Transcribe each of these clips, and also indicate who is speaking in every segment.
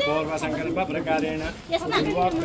Speaker 1: పూర్వ సంకల్ప ప్రకారేణ పూర్వోక్త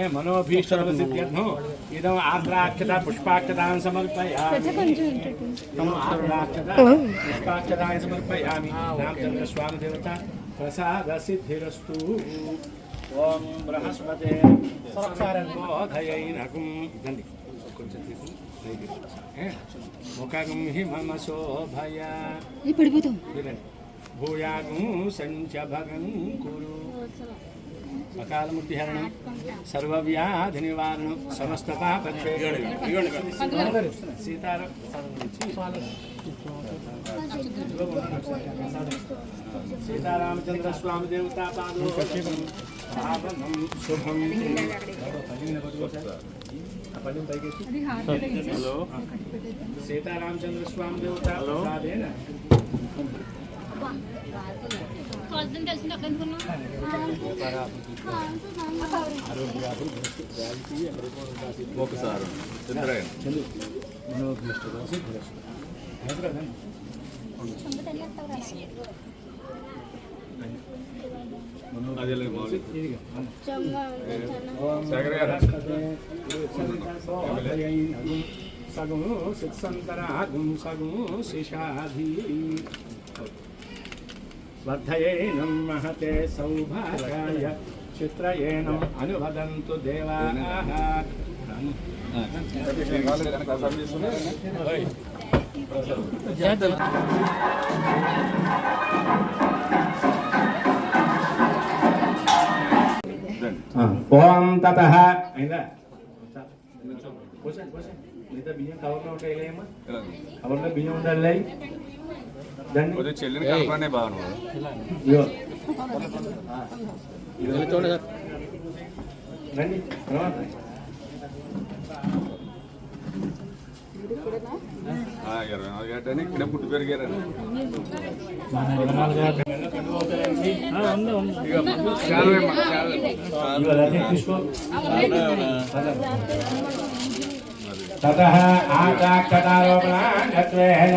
Speaker 1: ఏ మనోభీష్టం సిద్ధ్యర్థం ఇదం ఆర్ద్రాక్షత పుష్పాక్షతాన్ సమర్పయామి. ఆర్ద్రాక్షత పుష్పాక్షతాన్ సమర్పయామి. రామచంద్ర స్వామి దేవత ప్రసాద సిద్ధిరస్తు ఓం బృహస్పతే బోధయైనకం దండి కొంచెం? ముఖగం హి మమ శోభయ.
Speaker 2: పడిపోతాం.
Speaker 1: భూయాగం సంచ భగం కురు. సకాలముద్ధిహరణం సర్వవ్యాధి నివారణం సమస్త సీతారాం సీతారామచంద్ర స్వామి దేవతా పాదో శుభం హలో. సీతారామచంద్ర స్వామి దేవత ప్రసాదేన
Speaker 3: ఒకసారి చంద్రయ్య
Speaker 1: చందు మనోభీష్టదోసి ధరస్తు సగము సత్సంతరాగం సగము శిషాధి వర్ధయేనం మహతే సౌభాగాయ చిత్రయేనం అనువదంతు దేవాః ఓం తత. అయిందా మిగతా బియ్యం కవర్లో ఉంటాయి కవర్లో బియ్యం ఉండాలి
Speaker 3: చెల్లిని కలపనే బాగా.
Speaker 1: రండి.
Speaker 3: ఇరవై నాలుగు గంటని ఇక్కడే పుట్టి
Speaker 1: తీసుకో. తతః ఆచాక్షతారోపణాంగత్వేన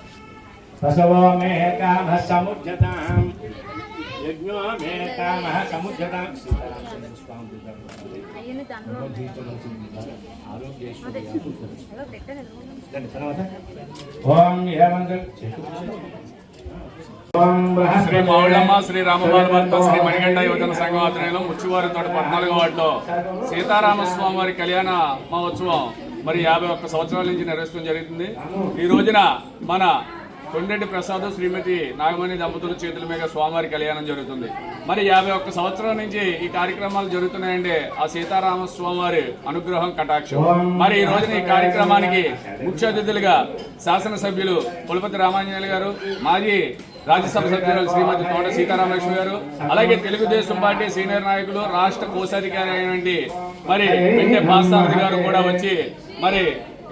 Speaker 1: ప్రసవో మే కామ సముజ్జతాం యజ్ఞో మే కామ సముజ్జతాం ఓం ఏమంగ
Speaker 3: శ్రీ మౌళమ్మ శ్రీ రామబాలభర్త శ్రీ మణిగండ యువజన సంఘం ఆధ్వర్యంలో ముచ్చివారి తోట పద్నాలుగో వార్డులో సీతారామస్వామి వారి కళ్యాణ మహోత్సవం మరి యాభై ఒక్క సంవత్సరాల నుంచి నిర్వహించడం జరుగుతుంది. ఈ రోజున మన కొండెడ్డి ప్రసాద్ శ్రీమతి నాగమణి దంపతుల చేతుల మీద స్వామివారి కళ్యాణం జరుగుతుంది. మరి యాభై ఒక్క సంవత్సరం నుంచి ఈ కార్యక్రమాలు జరుగుతున్నాయంటే ఆ సీతారామ స్వామివారి అనుగ్రహం కటాక్షం. మరి ఈ రోజున ఈ కార్యక్రమానికి ముఖ్య అతిథులుగా శాసనసభ్యులు పులపతి రామాంజనేయులు గారు మాజీ రాజ్యసభ సభ్యురాలు శ్రీమతి తోట సీతారామలక్ష్మి గారు అలాగే తెలుగుదేశం పార్టీ సీనియర్ నాయకులు రాష్ట్ర కోశాధికారి అయినటువంటి మరి వెంటే పాస్తారథి గారు కూడా వచ్చి మరి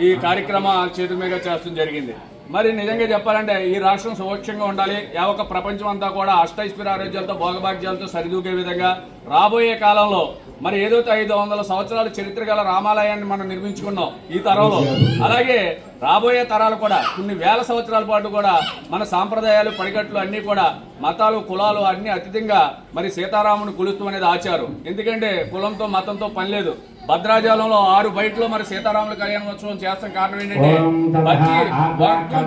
Speaker 3: ఈ కార్యక్రమ చేతుల మీద చేస్తడం జరిగింది. మరి నిజంగా చెప్పాలంటే ఈ రాష్ట్రం సువక్షంగా ఉండాలి. యావక ప్రపంచం అంతా కూడా అష్టైశ్వర్య ఆరోగ్యాలతో భోగభాగ్యాలతో సరిదూకే విధంగా రాబోయే కాలంలో మరి ఏదైతే ఐదు వందల సంవత్సరాల చరిత్ర గల రామాలయాన్ని మనం నిర్మించుకున్నాం ఈ తరంలో అలాగే రాబోయే తరాలు కూడా కొన్ని వేల సంవత్సరాల పాటు కూడా మన సాంప్రదాయాలు పడికట్లు అన్నీ కూడా మతాలు కులాలు అన్నీ అతీతంగా మరి సీతారాముని కొలుస్తాం అనేది ఆచారం. ఎందుకంటే కులంతో మతంతో పని లేదు. భద్రాచలంలో ఆరు బయటలో మరి సీతారాముల కళ్యాణోత్సవం చేస్తాం. కారణం ఏంటంటే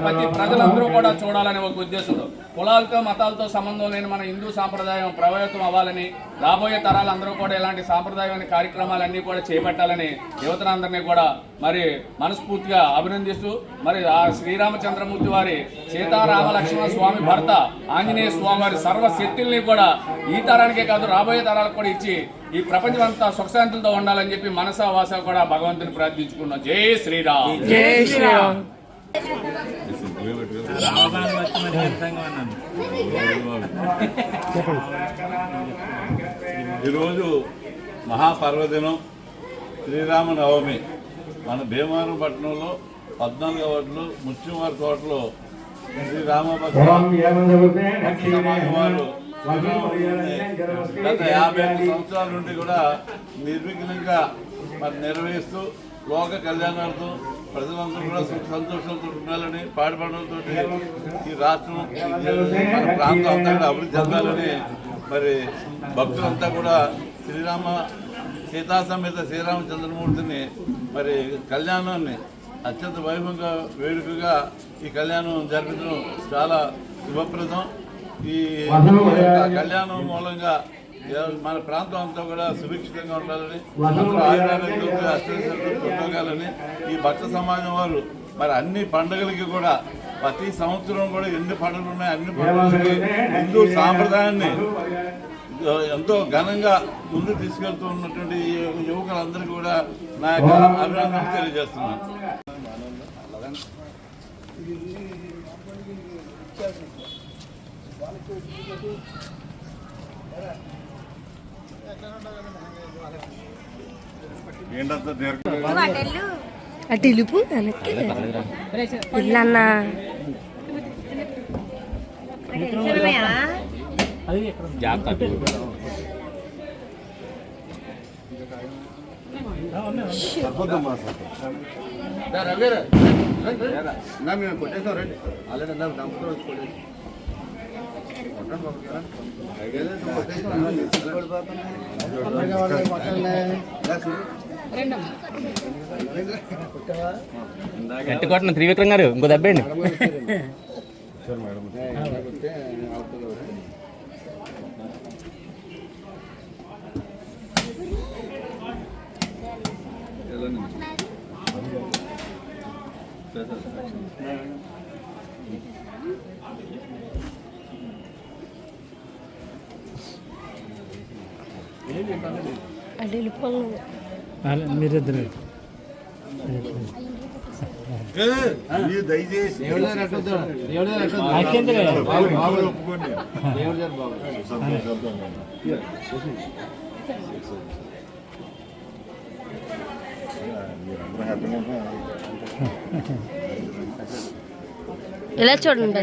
Speaker 3: ప్రతి ప్రజలందరూ కూడా చూడాలనే ఒక ఉద్దేశంతో. కులాలతో మతాలతో సంబంధం లేని మన హిందూ సాంప్రదాయం ప్రభావితం అవ్వాలని రాబోయే తరాలందరూ కూడా ఇలాంటి సాంప్రదాయమైన కార్యక్రమాలన్నీ కూడా చేపట్టాలని యువతనందరినీ కూడా మరి మనస్ఫూర్తిగా అభినందిస్తూ మరి ఆ శ్రీరామచంద్రమూర్తి వారి సీతారామ లక్ష్మణ స్వామి భర్త ఆంజనేయ స్వామి వారి సర్వ శక్తుల్ని కూడా ఈ తరానికే కాదు రాబోయే తరాలకు కూడా ఇచ్చి ఈ ప్రపంచం అంతా సుఖశాంతులతో ఉండాలని చెప్పి మనసా వాస కూడా భగవంతుని ప్రార్థించుకున్నాం. జై శ్రీరామ్.
Speaker 2: జై శ్రీరామ్.
Speaker 4: ఈరోజు మహాపర్వదినం శ్రీరామనవమి. మన భీమవరం పట్టణంలో పద్నాలుగు వార్డులు ముత్యంవారి తోటలో శ్రీరామభద్ర గత యాభై ఐదు సంవత్సరాల నుండి కూడా నిర్విఘ్నంగా మరి నిర్వహిస్తూ లోక కళ్యాణార్థం ప్రజలందరూ కూడా సుఖ సంతోషాలతో ఉండాలని పాడుపడడంతో ఈ రాష్ట్రం మన ప్రాంతం అంతా కూడా అభివృద్ధి చెందాలని మరి భక్తులంతా కూడా శ్రీరామ సీతా సమేత శ్రీరామచంద్రమూర్తిని మరి కళ్యాణాన్ని అత్యంత వైభవంగా వేడుకగా ఈ కళ్యాణం జరిపించడం చాలా శుభప్రదం. ఈ కళ్యాణం మూలంగా మన ప్రాంతం అంతా కూడా సుభిక్షితంగా ఉండాలని ఉండగాలని ఈ భక్త సమాజం వారు మరి అన్ని పండుగలకి కూడా ప్రతి సంవత్సరం కూడా ఎన్ని పండుగలు ఉన్నాయి అన్ని పండుగలకి హిందూ సాంప్రదాయాన్ని ఎంతో ఘనంగా ముందు తీసుకెళ్తూ ఉన్నటువంటి ఈ యువకులందరికీ కూడా నా యొక్క అభినందనలు తెలియజేస్తున్నాను.
Speaker 2: అటు ఇలుపు వెనక్కి. ఇల్లన్న.
Speaker 5: గట్టి కొట్టిన త్రివిక్రమ్ గారు ఇంకో దెబ్బండి
Speaker 2: అటు
Speaker 5: మీరిద్దరు.
Speaker 4: దయచేసి
Speaker 2: ఇలా చూడండి.